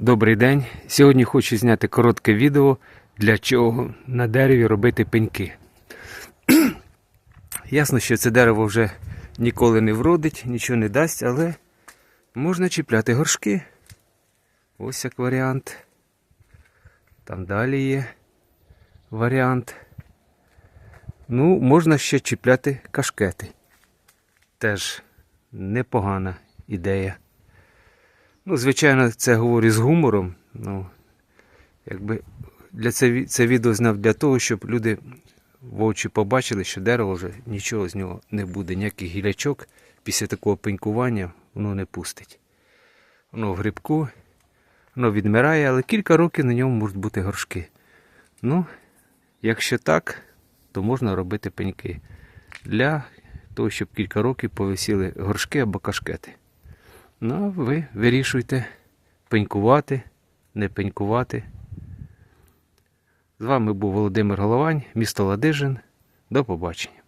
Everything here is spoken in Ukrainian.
Добрий день. Сьогодні хочу зняти коротке відео, для чого на дереві робити пеньки. Ясно, що це дерево вже ніколи не вродить, нічого не дасть, але можна чіпляти горшки. Ось як варіант. Там далі є варіант. Ну, можна ще чіпляти кашкети. Теж непогана ідея. Ну, звичайно, це говорю з гумором. Ну, якби для це, це відео зняв для того, щоб люди в очі побачили, що дерево вже нічого з нього не буде, ніяких гілячок після такого пенькування воно не пустить. Воно в грибку, воно відмирає, але кілька років на ньому можуть бути горшки. Ну, якщо так, то можна робити пеньки для того, щоб кілька років повисіли горшки або кашкети. Ну, а ви вирішуйте пенькувати, не пенькувати. З вами був Володимир Головань, місто Ладижин. До побачення.